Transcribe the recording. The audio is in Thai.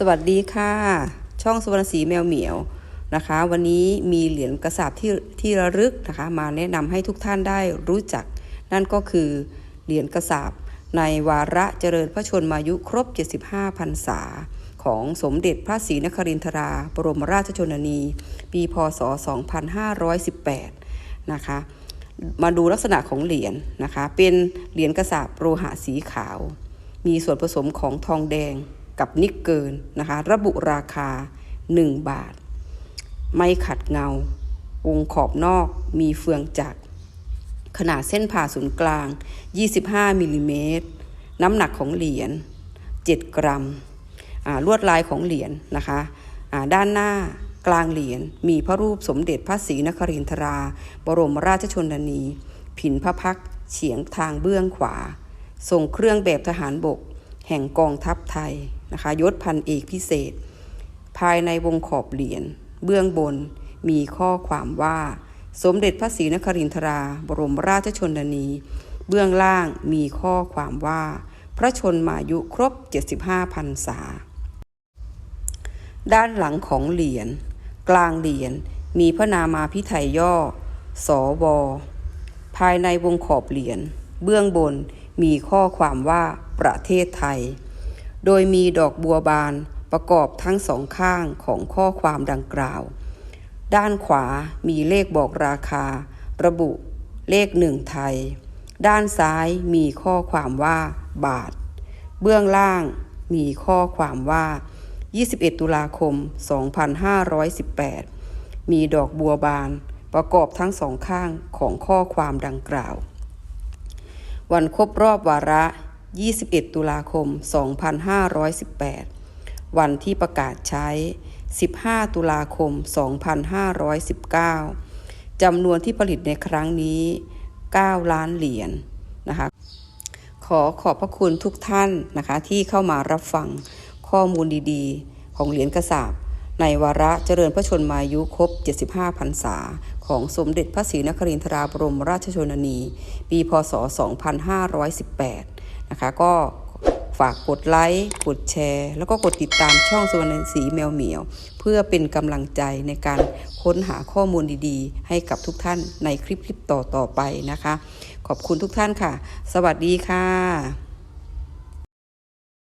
สวัสดีค่ะ ช่องสวรรณศรีแมวเหมียวนะคะ วันนี้มีเหรียญกระสาบที่ที่ระลึกนะคะ มาแนะนำให้ทุกท่านได้รู้จัก นั่นก็คือเหรียญกระสาบในวาระเจริญพระชนมายุครบ 75พรรษา ของสมเด็จพระศรีนครินทรา บรมราชชนนี ปีพศ 2518 นะคะ มาดูลักษณะของเหรียญนะคะ เป็นเหรียญกระสาบโลหะสีขาว มีส่วนผสมของทองแดง กับนิกเกิลนะคะ ระบุราคา 1 บาท ไม่ขัดเงาองค์ขอบนอกมีเฟืองจักร ขนาดเส้นผ่าศูนย์กลาง 25มิลลิเมตรน้ำหนักของเหรียญ 7 กรัม ลวดลายของเหรียญนะคะด้านหน้ากลางเหรียญมีพระรูปสมเด็จพระศรีนครินทรา บรมราชชนนี ผินพระพักเฉียงทางเบื้องขวา ทรงเครื่องแบบทหารบก แห่งกองทัพไทย นะคะยศพันเอกพิเศษ ภายในวงขอบเหรียญเบื้องบนมีข้อความว่า สมเด็จพระศรีนครินทรา บรมราชชนนี เบื้องล่างมีข้อความว่า พระชนมายุครบ 75พรรษา ด้านหลังของเหรียญกลางเหรียญมีพระนามาพิไทยย่อ สว ภายในวงขอบเหรียญเบื้องบนมีข้อความว่าประเทศไทย โดยมีดอกบัวบานประกอบทั้งสองข้างของข้อความดังกล่าว ด้านขวามีเลขบอกราคา ระบุเลขหนึ่งไทย ด้านซ้ายมีข้อความว่าบาท เบื้องล่างมีข้อความว่า 21 ตุลาคม 2518 มีดอกบัวบานประกอบทั้งสองข้างของข้อความดังกล่าว วันครบรอบวาระ 21 ตุลาคม 2518 วันที่ประกาศใช้ 15 ตุลาคม 2519 จำนวนที่ผลิตในครั้งนี้ 9 ล้านเหรียญนนะคะ ขอขอบพระคุณทุกท่านนะคะที่เข้ามารับฟังข้อมูลดีๆ ของเหรียญกระสาบในวาระเจริญพระชนมายุครบ 75 พรรษา ของสมเด็จพระศรีนครินทราบรมราชชนนี ปี พศ 2518 นะคะ ก็ฝากกดไลค์กดแชร์ แล้วก็กดติดตามช่องสุวรรณศรีแมวเหมียว เพื่อเป็นกำลังใจในการค้นหาข้อมูลดีๆ ให้กับทุกท่านในคลิปๆต่อๆไปนะคะ ขอบคุณทุกท่านค่ะ สวัสดีค่ะ